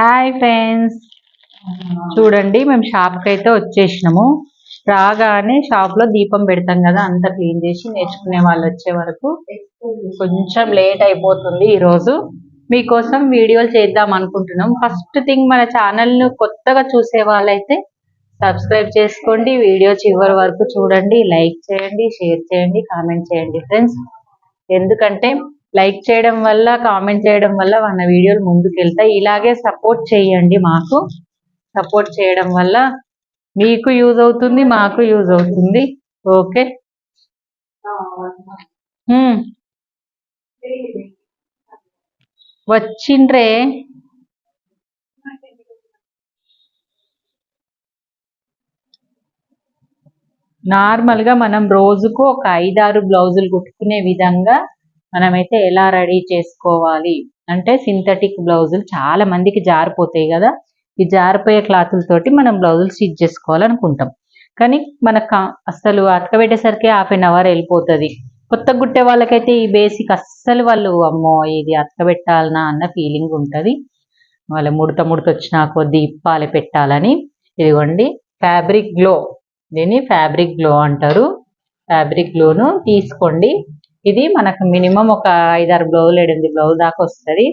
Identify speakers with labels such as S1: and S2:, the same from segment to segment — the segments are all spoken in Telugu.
S1: హాయ్ ఫ్రెండ్స్ చూడండి మేము షాప్కి అయితే వచ్చేసినాము. రాగానే షాప్లో దీపం పెడతాం కదా అంతా క్లీన్ చేసి నేర్చుకునే వాళ్ళు వచ్చే వరకు. కొంచెం లేట్ అయిపోతుంది ఈ రోజు మీకోసం వీడియోలు చేద్దాం అనుకుంటున్నాం. ఫస్ట్ థింగ్ మన ఛానల్ను కొత్తగా చూసే వాళ్ళైతే సబ్స్క్రైబ్ చేసుకోండి. వీడియో చివరి వరకు చూడండి. లైక్ చేయండి షేర్ చేయండి కామెంట్ చేయండి ఫ్రెండ్స్ ఎందుకంటే లైక్ చేయడం వల్ల కామెంట్ చేయడం వల్ల మన వీడియోలు ముందుకెళ్తాయి. ఇలాగే సపోర్ట్ చేయండి మాకు. సపోర్ట్ చేయడం వల్ల మీకు యూజ్ అవుతుంది మాకు యూజ్ అవుతుంది. ఓకే? వచ్చిండ్రే? నార్మల్గా మనం రోజుకు ఒక ఐదారు బ్లౌజులు కుట్టుకునే విధంగా మనమైతే ఎలా రెడీ చేసుకోవాలి? అంటే సింథటిక్ బ్లౌజులు చాలా మందికి జారిపోతాయి కదా. ఈ జారిపోయే క్లాతులతోటి మనం బ్లౌజులు స్టిచ్ చేసుకోవాలనుకుంటాం. కానీ మనకు అసలు అతకబెట్టేసరికి హాఫ్ అన్ అవర్ వెళ్ళిపోతుంది. కొత్త గుట్టే వాళ్ళకైతే ఈ బేసిక్ అస్సలు వాళ్ళు అమ్మో ఇది అతకబెట్టాలనా అన్న ఫీలింగ్ ఉంటుంది. వాళ్ళ ముడత ముడత వచ్చినా కొద్ది ఇప్పాలి పెట్టాలని. ఇదిగోండి ఫ్యాబ్రిక్ గ్లో. దీన్ని ఫ్యాబ్రిక్ గ్లో అంటారు. ఫ్యాబ్రిక్ గ్లోను తీసుకోండి. ఇది మనకు మినిమం ఒక ఐదారు బ్లౌజులు ఎనిమిది బ్లౌజ్ దాకా వస్తుంది.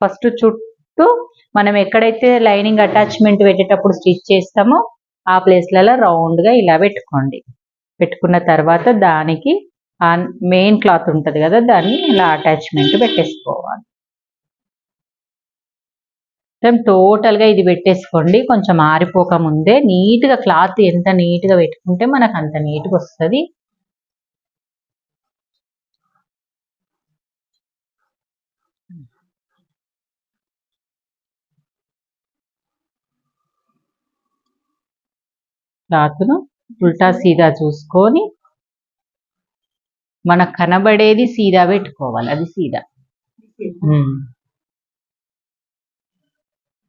S1: ఫస్ట్ చుట్టూ మనం ఎక్కడైతే లైనింగ్ అటాచ్మెంట్ పెట్టేటప్పుడు స్టిచ్ చేస్తామో ఆ ప్లేస్లలో రౌండ్గా ఇలా పెట్టుకోండి. పెట్టుకున్న తర్వాత దానికి ఆ మెయిన్ క్లాత్ ఉంటుంది కదా దాన్ని ఇలా అటాచ్మెంట్ పెట్టేసుకోవాలి. టోటల్గా ఇది పెట్టేసుకోండి. కొంచెం ఆరిపోక ముందే నీట్గా క్లాత్ ఎంత నీట్గా పెట్టుకుంటే మనకు అంత నీట్గా వస్తుంది. క్లాత్ను ఉల్టా సీదా చూసుకొని మనకు కనబడేది సీదా పెట్టుకోవాలి అది సీదా.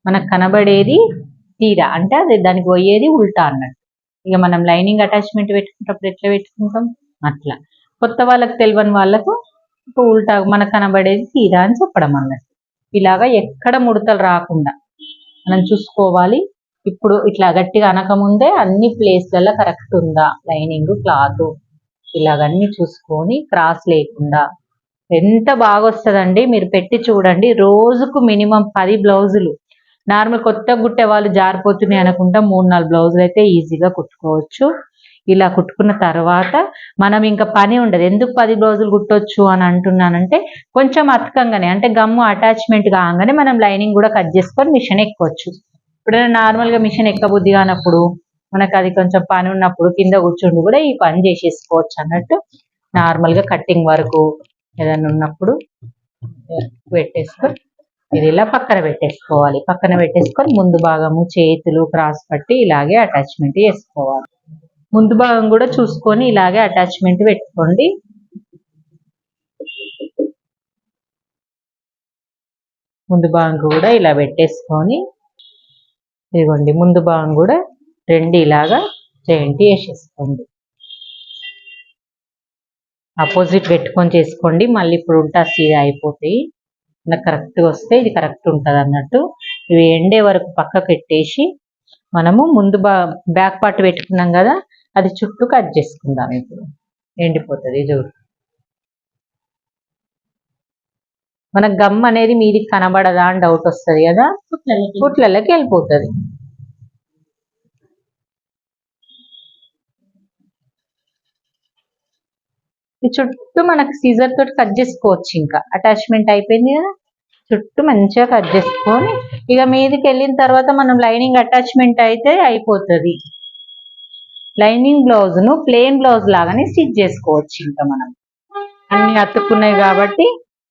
S1: మనకు కనబడేది సీదా అంటే అది దానికి పోయేది ఉల్టా అన్నట్టు. ఇక మనం లైనింగ్ అటాచ్మెంట్ పెట్టుకుంటప్పుడు ఎట్లా పెట్టుకుంటాం? అట్లా. కొత్త వాళ్ళకి తెలియని వాళ్ళకు ఇప్పుడు ఉల్టా మనకు కనబడేది సీదా అని చెప్పడం అన్నట్టు. ఇలాగా ఎక్కడ ముడతలు రాకుండా మనం చూసుకోవాలి. ఇప్పుడు ఇట్లా గట్టిగా అనకముందే అన్ని ప్లేస్లలో కరెక్ట్ ఉందా? లైనింగ్ క్లాత్ ఇలాగన్నీ చూసుకొని క్రాస్ లేకుండా. ఎంత బాగా వస్తుందండి మీరు పెట్టి చూడండి. రోజుకు మినిమం పది బ్లౌజులు. నార్మల్ కొత్త కుట్టే వాళ్ళు జారిపోతున్నాయి అనుకుంటా మూడు నాలుగు బ్లౌజులు అయితే ఈజీగా కుట్టుకోవచ్చు. ఇలా కుట్టుకున్న తర్వాత మనం ఇంకా పని ఉండదు. ఎందుకు పది బ్లౌజులు కుట్టొచ్చు అని అంటున్నానంటే కొంచెం అతకంగానే అంటే గమ్ము అటాచ్మెంట్ కాగానే మనం లైనింగ్ కూడా కట్ చేసుకొని మిషన్ ఎక్కొచ్చు. ఎప్పుడైనా నార్మల్గా మిషన్ ఎక్కబుద్ధి కానప్పుడు మనకు అది కొంచెం పని ఉన్నప్పుడు కింద కూర్చుండి కూడా ఈ పని చేసేసుకోవచ్చు అన్నట్టు నార్మల్గా కట్టింగ్ వరకు ఏదైనా ఉన్నప్పుడు పెట్టేసుకొని ఇది ఇలా పక్కన పెట్టేసుకోవాలి. పక్కన పెట్టేసుకొని ముందు భాగము చేతులు క్రాస్ పట్టి ఇలాగే అటాచ్మెంట్ చేసుకోవాలి. ముందు భాగం కూడా చూసుకొని ఇలాగే అటాచ్మెంట్ పెట్టుకోండి. ముందు భాగం కూడా ఇలా పెట్టేసుకొని ఇదిగోండి ముందు భాగం కూడా రెండు ఇలాగా జాయింట్ వేసేసుకోండి. అపోజిట్ పెట్టుకొని చేసుకోండి మళ్ళీ ఇప్పుడు ఉంటా సీదా అయిపోతాయి. నాకు కరెక్ట్గా వస్తే ఇది కరెక్ట్ ఉంటుంది అన్నట్టు. ఇవి ఎండే వరకు పక్కకు పెట్టేసి మనము ముందు బా బ్యాక్ పార్ట్ పెట్టుకున్నాం కదా అది చుట్టూ కట్ చేసుకుందాం ఇప్పుడు. ఎండిపోతుంది చూడు. మనకు గమ్ అనేది మీదికి కనబడదా అని డౌట్ వస్తుంది కదా? పుట్లలోకి. వెళ్ళిపోతుంది. చుట్టూ మనకు సీజర్ తోటి కట్ చేసుకోవచ్చు ఇంకా. అటాచ్మెంట్ అయిపోయింది కదా? చుట్టూ మంచిగా కట్ చేసుకొని ఇక మీదకి వెళ్ళిన తర్వాత మనం లైనింగ్ అటాచ్మెంట్ అయితే అయిపోతుంది. లైనింగ్ బ్లౌజ్ను ప్లెయిన్ బ్లౌజ్ లాగానే స్టిచ్ చేసుకోవచ్చు ఇంకా మనం. అన్ని అతుక్కున్నాయి కాబట్టి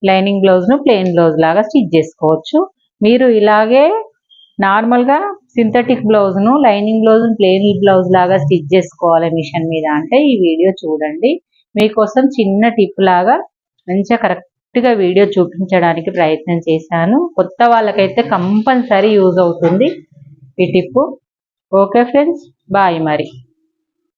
S1: లైనింగ్ బ్లౌజ్ను ప్లెయిన్ బ్లౌజ్ లాగా స్టిచ్ చేసుకోవచ్చు. మీరు ఇలాగే నార్మల్గా సింథటిక్ బ్లౌజ్ను లైనింగ్ బ్లౌజ్ ప్లెయిన్ బ్లౌజ్ లాగా స్టిచ్ చేసుకోవాలి మిషన్ మీద అంటే ఈ వీడియో చూడండి. మీకోసం చిన్న టిప్ లాగా మంచిగా కరెక్ట్గా వీడియో చూపించడానికి ప్రయత్నం చేశాను. కొత్త వాళ్ళకైతే కంపల్సరీ యూజ్ అవుతుంది ఈ టిప్ ఓకే ఫ్రెండ్స్ బాయ్ మరి.